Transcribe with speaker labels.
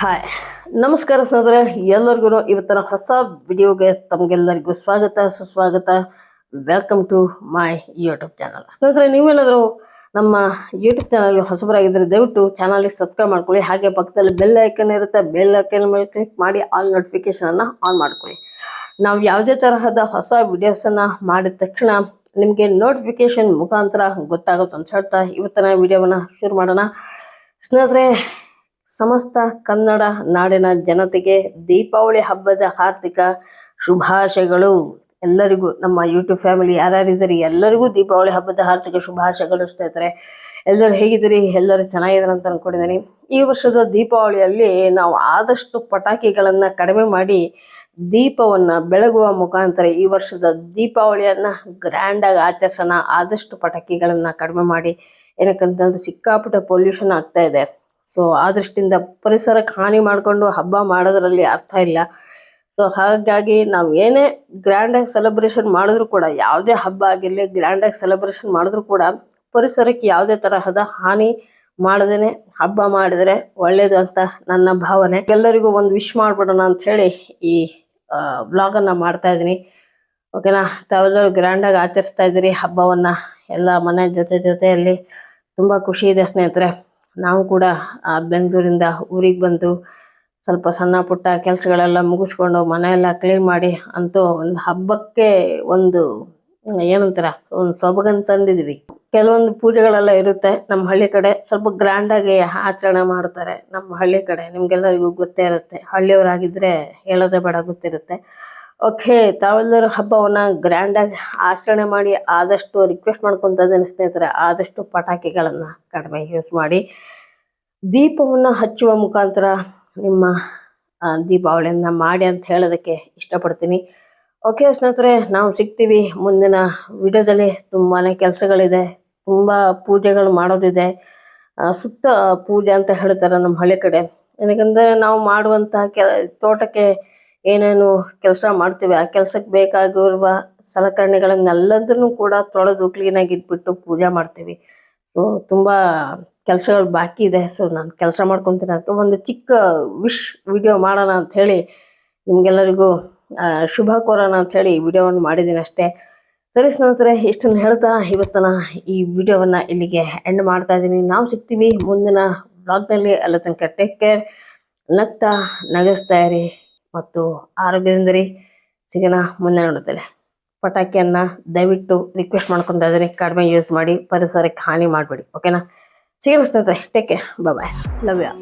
Speaker 1: Hi ನಮಸ್ಕಾರ ಸ್ನೇಹಿತರೆ, ಎಲ್ಲರಿಗೂ ಇವತ್ತಿನ ಹೊಸ ವಿಡಿಯೋಗೆ ತಮಗೆಲ್ಲರಿಗೂ ಸ್ವಾಗತ, ಸುಸ್ವಾಗತ. Welcome to my YouTube channel ಸ್ನೇಹಿತರೆ, ನೀವೇನಾದರೂ ನಮ್ಮ ಯೂಟ್ಯೂಬ್ ಚಾನಲ್ಗೆ ಹೊಸಬರಾಗಿದ್ದರೆ ದಯವಿಟ್ಟು ಚಾನಲ್ಗೆ ಸಬ್ಸ್ಕ್ರೈಬ್ ಮಾಡ್ಕೊಳ್ಳಿ. ಹಾಗೆ ಪಕ್ಕದಲ್ಲಿ ಬೆಲ್ ಐಕನ್ ಇರುತ್ತೆ ಬೆಲ್ ಐಕನ್ ಮೇಲೆ ಕ್ಲಿಕ್ ಮಾಡಿ ಆಲ್ ನೋಟಿಫಿಕೇಷನನ್ನು ಆನ್ ಮಾಡ್ಕೊಳ್ಳಿ. ನಾವು ಯಾವುದೇ ತರಹದ ಹೊಸ ವಿಡಿಯೋಸನ್ನು ಮಾಡಿದ ತಕ್ಷಣ ನಿಮಗೆ ನೋಟಿಫಿಕೇಶನ್ ಮುಖಾಂತರ ಗೊತ್ತಾಗುತ್ತೆ ಅಂತ ಹೇಳ್ತಾ ಇವತ್ತಿನ ವಿಡಿಯೋವನ್ನು ಶುರು ಮಾಡೋಣ. ಸ್ನೇಹಿತರೆ ಸಮಸ್ತ ಕನ್ನಡ ನಾಡಿನ ಜನತೆಗೆ ದೀಪಾವಳಿ ಹಬ್ಬದ ಹಾರ್ದಿಕ ಶುಭಾಶಯಗಳು. ಎಲ್ಲರಿಗೂ ನಮ್ಮ ಯೂಟ್ಯೂಬ್ ಫ್ಯಾಮಿಲಿ ಯಾರ್ಯಾರಿದ್ದೀರಿ, ಎಲ್ಲರಿಗೂ ದೀಪಾವಳಿ ಹಬ್ಬದ ಹಾರ್ದಿಕ ಶುಭಾಶಯಗಳು ಸ್ನೇಹಿತರೆ. ಎಲ್ಲರೂ ಹೇಗಿದ್ದೀರಿ? ಎಲ್ಲರೂ ಚೆನ್ನಾಗಿದ್ದಾರೆ ಅಂತ ಅಂದ್ಕೊಂಡಿದ್ದೀನಿ ಈ ವರ್ಷದ ದೀಪಾವಳಿಯಲ್ಲಿ ನಾವು ಆದಷ್ಟು ಪಟಾಕಿಗಳನ್ನು ಕಡಿಮೆ ಮಾಡಿ ದೀಪವನ್ನು ಬೆಳಗುವ ಮುಖಾಂತರ ಈ ವರ್ಷದ ದೀಪಾವಳಿಯನ್ನು ಗ್ರ್ಯಾಂಡಾಗಿ ಆಚರಿಸೋಣ. ಆದಷ್ಟು ಪಟಾಕಿಗಳನ್ನು ಕಡಿಮೆ ಮಾಡಿ. ಏನಕ್ಕಂತಂದ್ರೆ ಸಿಕ್ಕಾಪಟ್ಟೆ ಪೊಲ್ಯೂಷನ್ ಆಗ್ತಾ ಇದೆ. ಸೊ ಆ ದೃಷ್ಟಿಯಿಂದ ಪರಿಸರಕ್ಕೆ ಹಾನಿ ಮಾಡಿಕೊಂಡು ಹಬ್ಬ ಮಾಡೋದ್ರಲ್ಲಿ ಅರ್ಥ ಇಲ್ಲ. ಸೊ ಹಾಗಾಗಿ ನಾವು ಏನೇ ಗ್ರ್ಯಾಂಡಾಗಿ ಸೆಲೆಬ್ರೇಷನ್ ಮಾಡಿದ್ರು ಕೂಡ, ಯಾವುದೇ ಹಬ್ಬ ಆಗಿರಲಿ ಗ್ರ್ಯಾಂಡಾಗಿ ಸೆಲೆಬ್ರೇಷನ್ ಮಾಡಿದ್ರು ಕೂಡ, ಪರಿಸರಕ್ಕೆ ಯಾವುದೇ ತರಹದ ಹಾನಿ ಮಾಡದೇನೆ ಹಬ್ಬ ಮಾಡಿದ್ರೆ ಒಳ್ಳೇದು ಅಂತ ನನ್ನ ಭಾವನೆ. ಎಲ್ಲರಿಗೂ ಒಂದು ವಿಶ್ ಮಾಡ್ಬಿಡೋಣ ಅಂತ ಹೇಳಿ ಈ ವ್ಲಾಗನ್ನು ಮಾಡ್ತಾ ಇದ್ದೀನಿ. ಓಕೆನಾ ತಾವೆಲ್ಲರೂ ಗ್ರ್ಯಾಂಡಾಗಿ ಆಚರಿಸ್ತಾ ಇದ್ದೀರಿ ಹಬ್ಬವನ್ನು. ಎಲ್ಲ ಮನೆ ಜೊತೆ ಜೊತೆಯಲ್ಲಿ ತುಂಬ ಖುಷಿ ಇದೆ ಸ್ನೇಹಿತರೆ. ನಾವು ಕೂಡ ಆ ಬೆಂಗಳೂರಿಂದ ಊರಿಗೆ ಬಂದು ಸ್ವಲ್ಪ ಸಣ್ಣ ಪುಟ್ಟ ಕೆಲಸಗಳೆಲ್ಲ ಮುಗಿಸ್ಕೊಂಡು ಮನೆಯೆಲ್ಲ ಕ್ಲೀನ್ ಮಾಡಿ ಅಂತೂ ಒಂದು ಹಬ್ಬಕ್ಕೆ ಒಂದು, ಏನಂತೀರ, ಒಂದು ಸೊಬಗನ್ ತಂದಿದ್ವಿ ಕೆಲವೊಂದು ಪೂಜೆಗಳೆಲ್ಲ ಇರುತ್ತೆ ನಮ್ಮ ಹಳ್ಳಿ ಕಡೆ. ಸ್ವಲ್ಪ ಗ್ರ್ಯಾಂಡಾಗಿ ಆಚರಣೆ ಮಾಡ್ತಾರೆ ನಮ್ಮ ಹಳ್ಳಿ ಕಡೆ. ನಿಮ್ಗೆಲ್ಲರಿಗೂ ಗೊತ್ತೇ ಇರುತ್ತೆ. ಹಳ್ಳಿಯವರಾಗಿದ್ದರೆ ಹೇಳೋದೇ ಬೇಡ, ಗೊತ್ತಿರುತ್ತೆ. ಓಕೆ, ತಾವೆಲ್ಲರೂ ಹಬ್ಬವನ್ನು ಗ್ರ್ಯಾಂಡಾಗಿ ಆಚರಣೆ ಮಾಡಿ ಆದಷ್ಟು ರಿಕ್ವೆಸ್ಟ್ ಮಾಡ್ಕೊತ ಇದ್ದೇನೆ ಸ್ನೇಹಿತರೆ, ಆದಷ್ಟು ಪಟಾಕಿಗಳನ್ನು ಕಡಿಮೆ ಯೂಸ್ ಮಾಡಿ ದೀಪವನ್ನು ಹಚ್ಚುವ ಮುಖಾಂತರ ನಿಮ್ಮ ದೀಪಾವಳಿಯನ್ನ ಮಾಡಿ ಅಂತ ಹೇಳೋದಕ್ಕೆ ಇಷ್ಟಪಡ್ತೀನಿ. ಓಕೆ ಸ್ನೇಹಿತರೆ, ನಾವು ಸಿಗ್ತೀವಿ ಮುಂದಿನ ವಿಡಿಯೋದಲ್ಲಿ. ತುಂಬಾ ಕೆಲಸಗಳಿದೆ, ತುಂಬ ಪೂಜೆಗಳು ಮಾಡೋದಿದೆ. ಸುತ್ತ ಪೂಜೆ ಅಂತ ಹೇಳ್ತಾರೆ ನಮ್ಮ ಹಳ್ಳಿ ಕಡೆ. ಏನಕ್ಕಂದರೆ ನಾವು ಮಾಡುವಂತಹ ಕೆ ತೋಟಕ್ಕೆ ಏನೇನು ಕೆಲಸ ಮಾಡ್ತೀವಿ, ಆ ಕೆಲಸಕ್ಕೆ ಬೇಕಾಗಿರುವ ಸಲಕರಣೆಗಳನ್ನೆಲ್ಲದನ್ನು ಕೂಡ ತೊಳೆದು ಕ್ಲೀನಾಗಿ ಇಟ್ಬಿಟ್ಟು ಪೂಜೆ ಮಾಡ್ತೀವಿ. ಸೊ ತುಂಬ ಕೆಲಸಗಳು ಬಾಕಿ ಇದೆ. ಸೊ ನಾನು ಕೆಲಸ ಮಾಡ್ಕೊತೀನಿ ಅಂತ ಒಂದು ಚಿಕ್ಕ ವಿಶ್ ವಿಡಿಯೋ ಮಾಡೋಣ ಅಂತ ಹೇಳಿ ನಿಮಗೆಲ್ಲರಿಗೂ ಶುಭ ಕೋರೋಣ ಅಂತ ಹೇಳಿ ಈ ವಿಡಿಯೋವನ್ನು ಮಾಡಿದ್ದೀನಿ ಅಷ್ಟೇ. ಸರಿ ಸ್ನೇಹಿತರೆ, ಇಷ್ಟನ್ನು ಹೇಳ್ತಾ ಇವತ್ತನ ಈ ವಿಡಿಯೋವನ್ನು ಇಲ್ಲಿಗೆ ಎಂಡ್ ಮಾಡ್ತಾ ಇದ್ದೀನಿ ನಾವು ಸಿಗ್ತೀವಿ ಮುಂದಿನ ಬ್ಲಾಗ್ನಲ್ಲಿ ಅಲ್ಲ ತನಕ ಟೇಕ್ ಕೇರ್ ನಗ್ತಾ ನಗಸ್ತಾ ಇರಿ ಮತ್ತು ಆರೋಗ್ಯದಿಂದ ರೀ ಸಿಗೋಣ ಮುಂದೆ ನೋಡುತ್ತೇನೆ. ಪಟಾಕಿಯನ್ನ ದಯವಿಟ್ಟು ರಿಕ್ವೆಸ್ಟ್ ಮಾಡ್ಕೊತಾ ಇದ್ದೀನಿ ಕಡಿಮೆ ಯೂಸ್ ಮಾಡಿ, ಪರಿಸರಕ್ಕೆ ಹಾನಿ ಮಾಡಬೇಡಿ. ಓಕೆನಾ ಸಿಗೋಣ ಸ್ನೇಹಿತರೆ take care bye love you